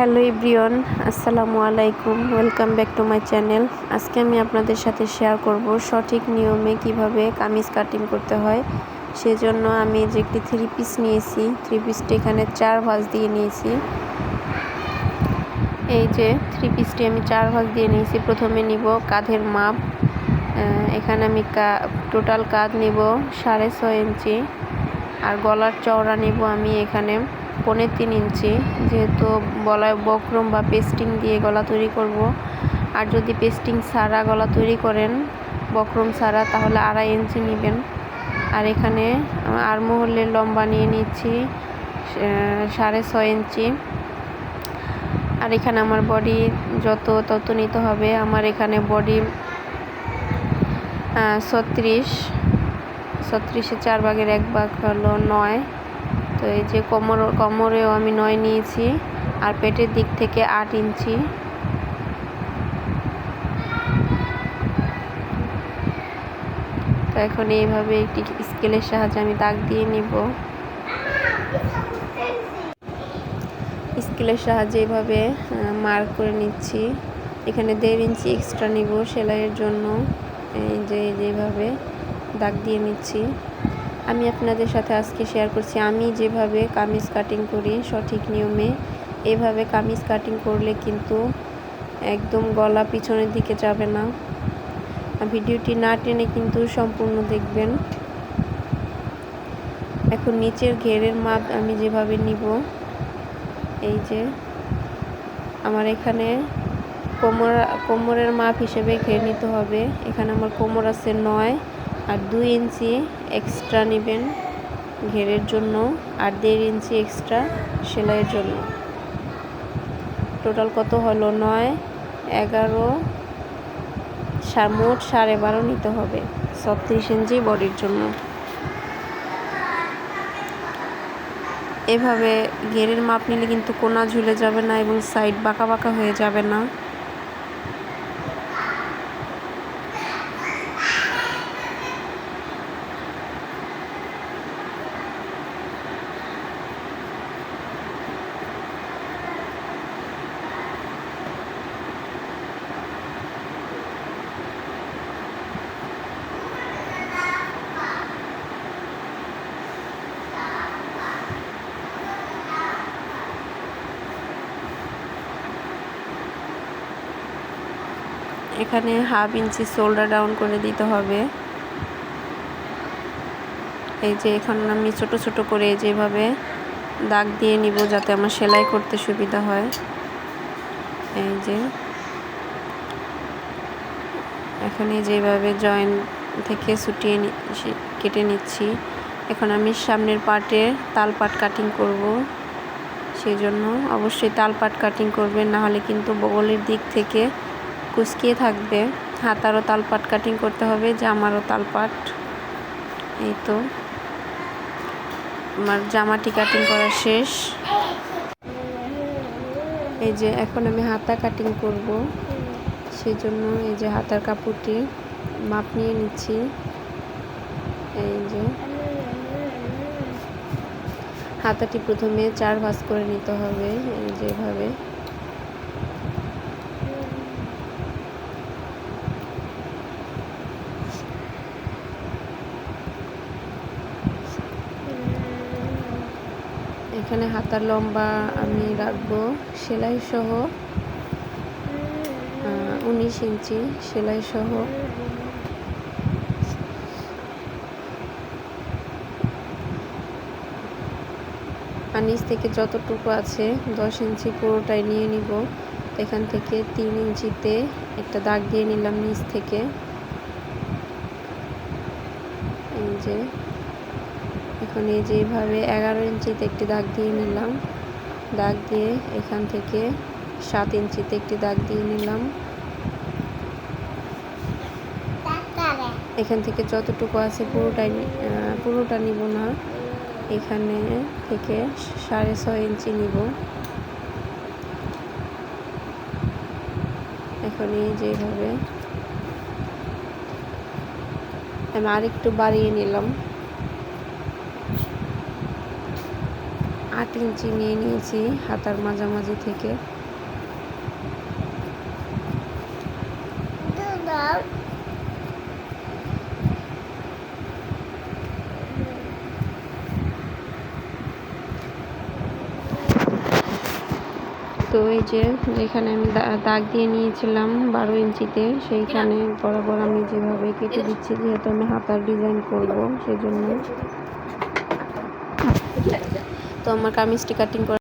Hello everyone, আসসালামু আলাইকুম, welcome back to my channel. আজকে আমি আপনাদের সাথে শেয়ার করব সঠিক নিয়মে কীভাবে কামিজ কাটিং করতে হয়। সেজন্য আমি যে একটি থ্রি পিস নিয়েছি থ্রি পিসটি এখানে চার ভাঁজ দিয়ে নিয়েছি। এই যে থ্রি পিসটি আমি চার ভাঁজ দিয়ে নিয়েছি, প্রথমে নিব কাঁধের মাপ। এখানে আমি টোটাল কাঁধ নিব সাড়ে ছয় ইঞ্চি। আর গলার চওড়া নিব আমি এখানে। পৌনে তিন ইঞ্চি। যেহেতু গলায় বক্রম বা পেস্টিং দিয়ে গলা তৈরি করব। আর যদি পেস্টিং ছাড়া গলা তৈরি করেন, বক্রম ছাড়া, তাহলে আড়াই ইঞ্চি নেবেন। আর এখানে আর মহলের লম্বা নিয়ে নিচ্ছি সাড়ে ছয় ইঞ্চি। আর এখানে আমার বডি যত তত নিতে হবে। আমার এখানে বডি ছত্রিশ। ছত্রিশে চার ভাগের এক ভাগ হলো নয়। তো এই যে কোমর, কোমরেও আমি নয় নিয়েছি আর পেটের দিক থেকে আট ইঞ্চি। তো এখন এইভাবে একটি স্কেলের সাহায্যে আমি দাগ দিয়ে নিব। স্কেলের সাহায্যে এইভাবে মার্ক করে নিচ্ছি। এখানে দেড় ইঞ্চি এক্সট্রা নিব সেলাইয়ের জন্য। এই যে যেভাবে দাগ দিয়ে নিচ্ছি। আমি আপনাদের সাথে আজকে শেয়ার করছি। আমি যেভাবে কামিজ কাটিং করি, সঠিক নিয়মে, এভাবে কামিজ কাটিং করলে কিন্তু একদম গলা পিছনের দিকে যাবে না। ভিডিওটি না টেনে কিন্তু সম্পূর্ণ দেখবেন। এখন নিচের ঘেরের মাপ আমি যেভাবে নিব, এই যে আমার এখানে কোমর, কোমরের মাপ হিসেবে ঘের নিতে হবে। এখানে আমার কোমর আছে নয় আর দুই ইঞ্চি এক্সট্রা নেবেন ঘেরের জন্য আর দেড় ইঞ্চি এক্সট্রা সেলাইয়ের জন্য। টোটাল কত হলো? নয়, এগারো মোট সাড়ে বারো নিতে হবে ছত্রিশ ইঞ্চি বডির জন্য। এভাবে ঘেরের মাপ নিলে কিন্তু কোনা ঝুলে যাবে না এবং সাইড বাঁকা বাঁকা হয়ে যাবে না। এখানে হাফ ইঞ্চি শোল্ডার ডাউন করে দিতে হবে। এই যে এখন আমি ছোট ছোট করে যেভাবে দাগ দিয়ে নিব যাতে আমার সেলাই করতে সুবিধা হয়। এই যে এখানে যেভাবে জয়েন থেকে ছুটিয়ে কেটে নিচ্ছি। এখন আমি সামনের পাট কাটিং করব। সেই জন্য অবশ্যই তাল পাট কাটিং করবেন, নাহলে কিন্তু বগলের দিক থেকে কুচকিয়ে থাকবে। হাতারও তালপাট কাটিং করতে হবে, জামারও তালপাট। এই তো। আমার জামাটি কাটিং করা শেষ। এই যে এখন আমি হাতা কাটিং করব। সেই জন্য এই যে হাতার কাপড়টি মাপ নিয়ে নিচ্ছি। এই যে। হাতাটি প্রথমে চার ভাঁজ করে নিতে হবে, এই যেভাবে এখানে হাতার লম্বা আমি রাখব সেলাই সহ উনিশ ইঞ্চি সেলাই সহ আর নিচ থেকে যতটুকু আছে, দশ ইঞ্চি পুরোটাই নিয়ে নিব। এখান থেকে তিন ইঞ্চিতে একটা দাগ দিয়ে নিলাম নিচ থেকে। এই যে এখন এই যেভাবে এগারো ইঞ্চিতে একটি দাগ দিয়ে নিলাম, দাগ দিয়ে এখান থেকে সাত ইঞ্চিতে একটি দাগ দিয়ে নিলাম। এখান থেকে যতটুকু আছে পুরোটাই পুরোটা নিব না। এখানে থেকে সাড়ে ছয় ইঞ্চি নিব। এখন এই যেভাবে আমি আরেকটু বাড়িয়ে নিলাম। আট ইঞ্চি নিয়ে নিয়েছি হাতার মাঝামাঝি থেকে। তো এই যে যেখানে আমি দাগ দিয়ে নিয়েছিলাম বারো ইঞ্চিতে, সেইখানে বরাবর আমি যেভাবে কেটে দিচ্ছি যেহেতু আমি হাতার ডিজাইন করব, সেজন্য। তো আমার কামিজটি কাটিং করা